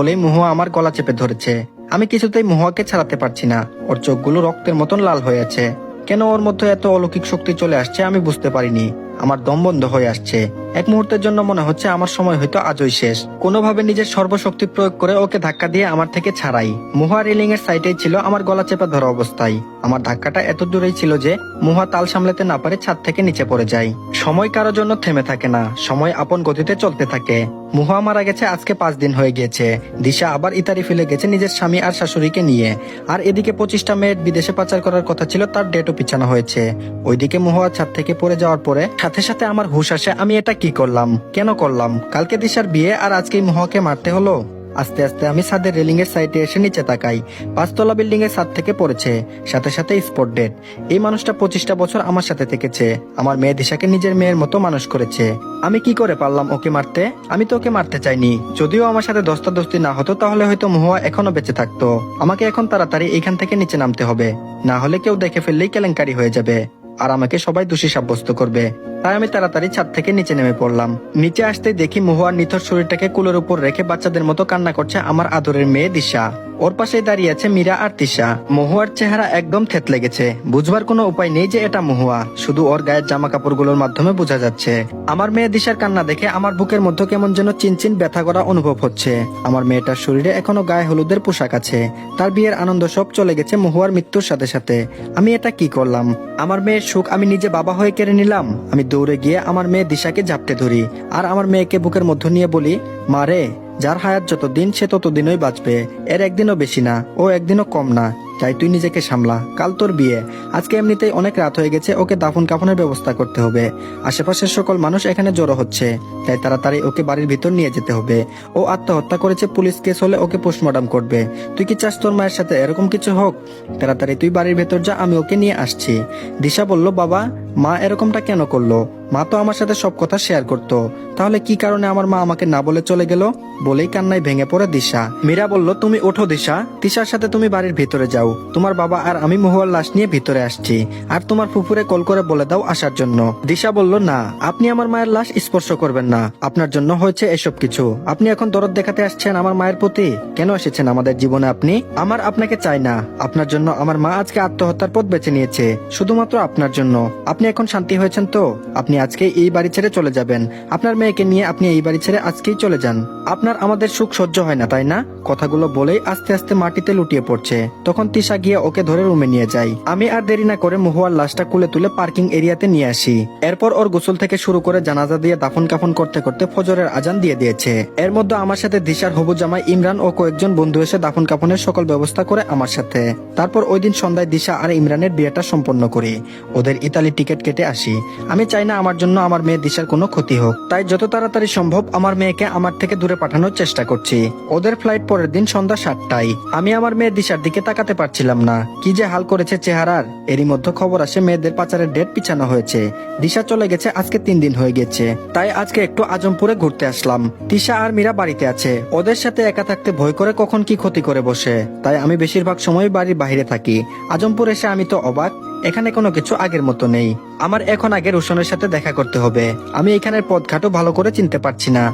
বলেই মুহুয়া আমার গলা চেপে ধরেছে। আমি কিছুতেই মুহুয়াকে ছাড়াতে পারছি না। ওর চোখগুলো রক্তের মতন লাল হয়ে আছে। কেন ওর মধ্যে এত অলৌকিক শক্তি চলে আসছে আমি বুঝতে পারিনি। আমার দম বন্ধ হয়ে আসছে। এক মুহূর্তের জন্য মনে হচ্ছে আমার সময় হয়তো আজই শেষ। কোনোভাবে নিজের সর্বশক্তি প্রয়োগ করে ওকে ধাক্কা দিয়ে আমার থেকে ছাড়াই। মুহা রেলিং এর সাইডেই ছিল আমার গলা চেপে ধরা অবস্থায়। আমার ধাক্কাটা এত দূরেই ছিল যে মুহা তাল সামলাতে না পারে ছাদ থেকে নিচে পড়ে যায়। সময় কারও জন্য থেমে থাকে না, সময় আপন গতিতে চলতে থাকে। মুহা মারা গেছে আজকে পাঁচ দিন হয়ে গিয়েছে। দিশা আবার ইতারি ফেলে গেছে নিজের স্বামী আর শাশুড়িকে নিয়ে। আর এদিকে পঁচিশটা মেয়ের বিদেশে পাচার করার কথা ছিল তার ডেটও পিছানো হয়েছে। ওইদিকে মুহা ছাদ থেকে পড়ে যাওয়ার পরে সাথে সাথে আমার হুশ আসে, আমি এটা কি করলাম? কেন করলাম? কালকে দিশার বিয়ে আর আজকেই মুহুয়াকে মারতে হলো? আস্তে আস্তে আমি ছাদের রেলিং এর সাইডে এসে নিচে তাকাই। পাঁচতলা বিল্ডিং এর ছাদ থেকে পড়েছে। সাথে সাথে স্পট ডেট। এই মানুষটা পঁচিশটা বছর আমার সাথে থেকেছে। আমার মেয়ে দিশাকে নিজের মেয়ের মতো মানুষ করেছে। আমি কি করে পারলাম ওকে মারতে? আমি তো ওকে মারতে চাইনি। যদিও আমার সাথে দস্তা দস্তি না হতো, তাহলে হয়তো মহুয়া এখনও বেঁচে থাকতো। আমাকে এখন তাড়াতাড়ি এখান থেকে নিচে নামতে হবে। না হলে কেউ দেখে ফেললেই কেলেঙ্কারি হয়ে যাবে। আর আমাকে সবাই দোষী সাব্যস্ত করবে। তাই আমি তাড়াতাড়ি ছাদ থেকে নিচে নেমে পড়লাম। নিচে আসতে দেখি মহুয়ার নিথর শরীরটাকে কুলের উপর রেখে বাচ্চাদের মতো কান্না করছে আমার আদরের মেয়ে দিশা। ওর পাশে দাঁড়িয়ে আছে মীরা আর তিশা। মহুয়ার চেহারা একদম থেতলে গেছে বুঝবার কোনো উপায় নেই যে এটা মহুয়া। শুধু ওর গায়ের জামা কাপড়গুলোর মাধ্যমে বোঝা যাচ্ছে। আমার মেয়ে দিশার কান্না দেখে আমার বুকের মধ্যে কেমন যেন চিনচিন ব্যথা করা অনুভব হচ্ছে। আমার মেয়েটার শরীরে এখনও গায়ে হলুদের পোশাক আছে। তার বিয়ের আনন্দ সব চলে গেছে মহুয়ার মৃত্যুর সাথে সাথে। আমি এটা কি করলাম? আমার মেয়ের সুখ আমি নিজে বাবা হয়ে কেড়ে নিলাম? আমি দৌড়ে গিয়ে আমার মেয়ে দিশাকে জাপটে ধরি। আর আমার মেয়েকে বুকের মধ্য নিয়ে বলি মারে যার হায়াত যতদিন সে ততদিনই বাঁচবে। এর একদিনও বেশি না, ও একদিনও কম না। তাই তুই নিজেকে সামলা, কাল তোর বিয়ে। আজকে এমনিতেই অনেক রাত হয়ে গেছে, ওকে দাফন কাফনের ব্যবস্থা করতে হবে। আশেপাশের সকল মানুষ এখানে জড়ো হচ্ছে, তাই তাড়াতাড়ি ওকে বাড়ির ভিতর নিয়ে যেতে হবে। ও আত্মহত্যা করেছে, পুলিশ কেস হলে ওকে পোস্টমর্টম করবে। তুই কি চাস তোর মায়ের সাথে এরকম কিছু হোক? তাড়াতাড়ি তুই বাড়ির ভেতর যা, আমি ওকে নিয়ে আসছি। দিশা বলল, বাবা, মা এরকমটা কেন করল? মা তো আমার সাথে সব কথা শেয়ার করতো। তাহলে কি কারণে আমার মা আমাকে না বলে চলে গেল? বলেই কান্নায় ভেঙে পড়ে দিশা। মীরা বলল, তুমি ওঠো দিশা। তিশার সাথে তুমি বাড়ির ভিতরে যাও। তোমার বাবা আর আমি মহুয়ার লাশ নিয়ে ভিতরে আসছি। আর তোমার ফুপুরে কল করে বলে দাও আসার জন্য। দিশা বলল, না, আপনি আমার মায়ের লাশ স্পর্শ করবেন না। আপনার জন্য হয়েছে এসব কিছু। আপনি এখন দরদ দেখাতে আসছেন আমার মায়ের প্রতি? কেন এসেছেন আমাদের জীবনে আপনি? আমার আপনাকে চাই না। আপনার জন্য আমার মা আজকে আত্মহত্যার পথ বেছে নিয়েছে। শুধুমাত্র আপনার জন্য। আপনি এখন শান্তি হয়েছেন তো? আপনি আজকে এই বাড়ি ছেড়ে চলে যাবেন। আপনার মেয়েকে নিয়ে আপনি এই বাড়ি ছেড়ে আজকেই চলে যান। আপনার আমাদের সুখ সহ্য হয় না, তাই না? কথাগুলো বলেই আস্তে আস্তে মাটিতে লুটিয়ে পড়ছে। তখন তিশা গিয়ে ওকে ধরে রুমে নিয়ে যায়। আমি আর দেরি না করে মহুয়ার লাশটা কুলে তুলে পার্কিং এরিয়াতে নিয়ে আসি। এরপর ওর গোসল থেকে শুরু করে জানাজা দিয়ে দাফন কাফন করতে করতে ফজরের আজান দিয়ে দিয়েছে। এর মধ্যে আমার সাথে দিশার হবু জামাই ইমরান ও কয়েকজন বন্ধু এসে দাফন কাফনের সকল ব্যবস্থা করে আমার সাথে। তারপর ওই দিন সন্ধ্যায় দিশা আর ইমরানের বিয়েটা সম্পন্ন করি। ওদের ইতালি টিকিট কেটে আসি। আমি চাই না আমার জন্য আমার মেয়ে দিশার কোনো ক্ষতি হোক। তাই যত তাড়াতাড়ি সম্ভব আমার মেয়েকে আমার থেকে দূরে পাঠানোর চেষ্টা করছি। ওদের ফ্লাইট পরের দিন সন্ধ্যা সাতটায়। আমি আমার মেয়ে দিশার দিকে তাকাতে পারছিলাম না। কি যে হাল করেছে চেহারার। এরই মধ্যে খবর আসে মেয়েদের পাচারের ডেট পিছানো হয়েছে। দিশা চলে গেছে আজকে তিন দিন হয়ে গেছে। তাই আজকে একটু আজমপুরে ঘুরতে আসলাম। তিশা আর মীরা বাড়িতে আছে। ওদের সাথে একা থাকতে ভয় করে কখন কি ক্ষতি করে বসে। তাই আমি বেশিরভাগ সময় বাড়ির বাইরে থাকি। আজমপুর এসে আমি তো অবাক। এখানে কোনো কিছু আগের মতো নেই। আমার এখন আগে রোশনের সাথে দেখা করতে হবে। আমি এখানের পথঘাটও ভালো করে চিনতে পারছি না।